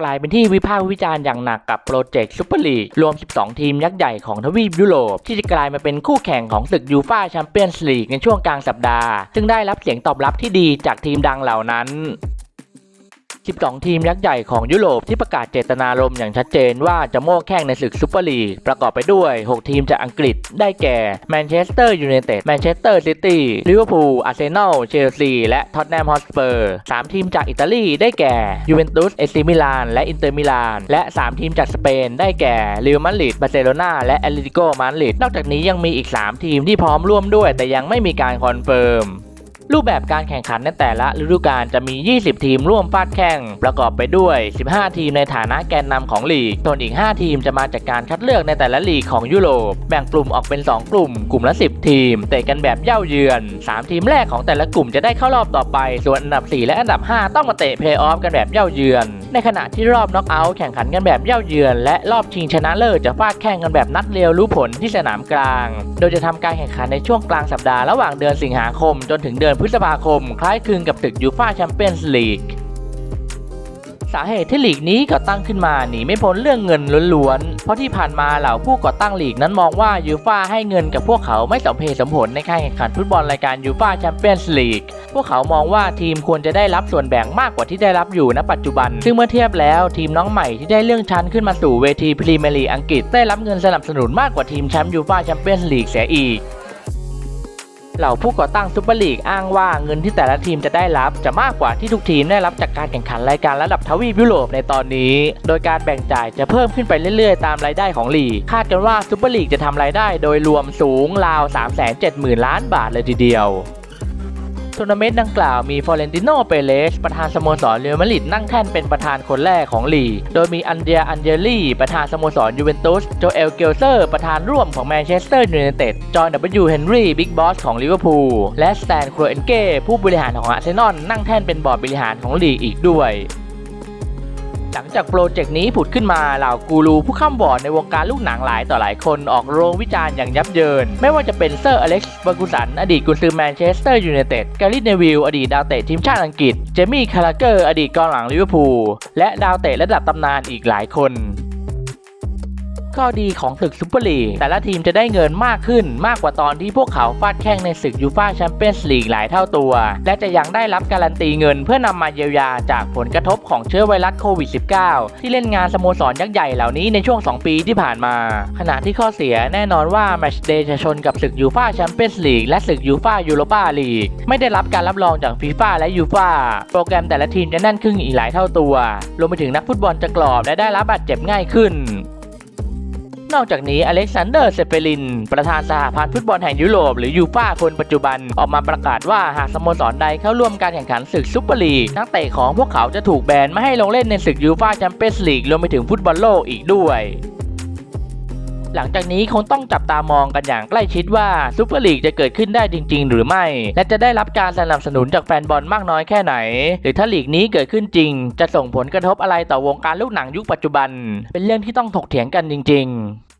กลายเป็นที่วิพากษ์วิจารณ์อย่างหนักกับโปรเจกต์ซูเปอร์ลีกรวม 12 ทีมยักษ์ใหญ่ของทวีปยุโรป ที่จะกลายมาเป็นคู่แข่งของศึกยูฟ่าแชมเปี้ยนส์ลีกในช่วงกลางสัปดาห์ ซึ่งได้รับเสียงตอบรับที่ดีจากทีมดังเหล่านั้น 12 ทีมยักษ์ใหญ่ของยุโรปที่ประกาศเจตนารมณ์อย่างชัดเจนว่าจะโม้แข่งในศึกซูเปอร์ลีกประกอบไปด้วย 6 ทีมจากอังกฤษได้แก่แมนเชสเตอร์ยูไนเต็ดแมนเชสเตอร์ซิตี้ลิเวอร์พูลอาร์เซนอลเชลซีและท็อตแนมฮอสเปอร์3ทีมจากอิตาลีได้แก่ยูเวนตุสเอซิมิลานและอินเตอร์มิลานและ 3 ทีมจากสเปน ได้แก่เรอัลมาดริดบาร์เซโลนาและแอตเลติโกมาดริดนอกจากนี้ยังมีอีก 3 ทีมที่พร้อมร่วมด้วย แต่ยังไม่มีการคอนเฟิร์ม รูปแบบการแข่งขันในแต่ละฤดูกาลจะมี 20 ทีมร่วมฟาดแข่ง ประกอบไปด้วย 15 ทีมในฐานะแกนนำของลีก ส่วนอีก 5 ทีมจะมาจากการคัดเลือกในแต่ละลีกของยุโรป แบ่งกลุ่มออกเป็น 2 กลุ่ม กลุ่มละ 10 ทีม เตะกันแบบเย่าเยือน 3 ทีมแรกของแต่ละกลุ่มจะได้เข้ารอบต่อไป ส่วนอันดับ 4 และอันดับ 5 ต้องมาเตะเพลย์ออฟกันแบบเย่าเยือน ในขณะที่รอบน็อกเอาท์แข่งขันกันแบบเย่าเยือน และรอบชิงชนะเลิศจะฟาดแข่งกันแบบนัดเร็วรู้ผลที่สนามกลาง โดยจะทำการแข่งขันในช่วงกลางสัปดาห์ระหว่างเดือนสิงหาคม จนถึงเดือนพฤษภาคม คล้ายคลึงกับตึกยูฟ่าแชมเปี้ยนส์ลีก สาเหตุที่ลีกนี้ก่อตั้งขึ้นมาหนีไม่พ้นเรื่องเงินล้วนๆ เพราะที่ผ่านมาเหล่าผู้ก่อตั้งลีกนั้นมองว่ายูฟ่าให้เงินกับพวกเขาไม่สมเหตุสมผลในการแข่งขันฟุตบอลรายการยูฟ่าแชมเปี้ยนส์ลีก พวกเขามองว่าทีมควรจะได้รับส่วนแบ่งมากกว่าที่ได้รับอยู่ณปัจจุบัน ซึ่งเมื่อเทียบแล้วทีมน้องใหม่ที่ได้เลื่อนชั้นขึ้นมาสู่เวทีพรีเมียร์ลีกอังกฤษได้รับเงินสนับสนุนมากกว่าทีมแชมป์ยูฟ่าแชมเปี้ยนส์ลีกเสียอีก เหล่าผู้ก่อตั้งซูเปอร์ลีกอ้างว่าเงินที่แต่ละทีมจะได้รับจะมากกว่าที่ทุกทีมได้รับจากการแข่งขันรายการระดับทวีปยุโรปในตอนนี้ โดยการแบ่งจ่ายจะเพิ่มขึ้นไปเรื่อยๆ ตามรายได้ของลีก คาดกันว่าซูเปอร์ลีกจะทำรายได้โดยรวมสูงราว 370,000 ล้านบาทเลยทีเดียว ทัวร์นาเมนต์ดังกล่าวมีฟอเรนติโนเปเรสประธานสโมสรเรอัลมาดริดนั่งแท่นเป็นประธานคนแรกของลีก โดยมีอันเดียอันเจลี่ประธานสโมสรยูเวนตุส โจเอลเกลเซอร์ ประธานร่วมของแมนเชสเตอร์ยูไนเต็ด จอห์นดับเบิลยูเฮนรี่บิ๊กบอสของลิเวอร์พูล และสแตนครเอนเก้ผู้บริหารของอาร์เซนอลนั่งแท่นเป็นบอร์ดบริหารของลีกอีกด้วย หลังจากโปรเจกต์นี้ผุดขึ้นมาเหล่ากูรูผู้ข้ามบอร์ดในวงการลูกหนังหลายต่อหลายคนออกโรงวิจารณ์อย่างยับเยิน ไม่ว่าจะเป็นเซอร์อเล็กซ์เบอร์กุสัน อดีตกุนซือแมนเชสเตอร์ยูไนเต็ด แกรี่เนวิลอดีตดาวเตะทีมชาติอังกฤษ เจมี่คาราเกอร์ อดีตกองหลังลิเวอร์พูล และดาวเตะระดับตำนานอีกหลายคน ข้อดีของศึกซูเปอร์ลีกแต่ละทีมจะได้เงินมากขึ้นมากกว่าตอนที่พวกเขาฟาดแข่งในศึกยูฟ่าแชมเปี้ยนส์ลีกหลายเท่าตัว และจะยังได้รับการันตีเงินเพื่อนำมาเยียวยาจากผลกระทบของเชื้อไวรัสโควิด -19 ที่เล่นงานสโมสรยักษ์ใหญ่เหล่านี้ในช่วง 2 ปีที่ผ่านมา ขณะที่ข้อเสียแน่นอนว่าแมตช์เดย์จะชนกับศึกยูฟ่าแชมเปี้ยนส์ลีกและศึกยูฟ่ายูโรปาลีกไม่ได้รับการรับรองจากฟีฟ่าและยูฟ่าโปรแกรมแต่ละทีมจะแน่นขึ้นอีกหลายเท่าตัว รวมไปถึงนักฟุตบอลจะกรอบและได้รับบาดเจ็บง่ายขึ้น นอกจากนี้อเล็กซานเดอร์เซเปลิน ประธานสหพันธ์ฟุตบอลแห่งยุโรปหรือยูฟ่าคนปัจจุบันออกมาประกาศว่าหากสโมสรใดเข้าร่วมการแข่งขันศึกซุปเปอร์ลีกนักเตะของพวกเขาจะถูกแบนไม่ให้ลงเล่นในศึกยูฟ่าแชมเปี้ยนส์ลีกรวมไปถึงฟุตบอลโลกอีกด้วย หลังจากนี้คงต้องจับตามองกันอย่างใกล้ชิดว่าซูเปอร์ลีกจะเกิดขึ้นได้จริง ๆ หรือไม่ และจะได้รับการสนับสนุนจากแฟนบอลมากน้อยแค่ไหน หรือถ้าลีกนี้เกิดขึ้นจริง จะส่งผลกระทบอะไรต่อวงการลูกหนังยุคปัจจุบัน เป็นเรื่องที่ต้องถกเถียงกันจริง ๆ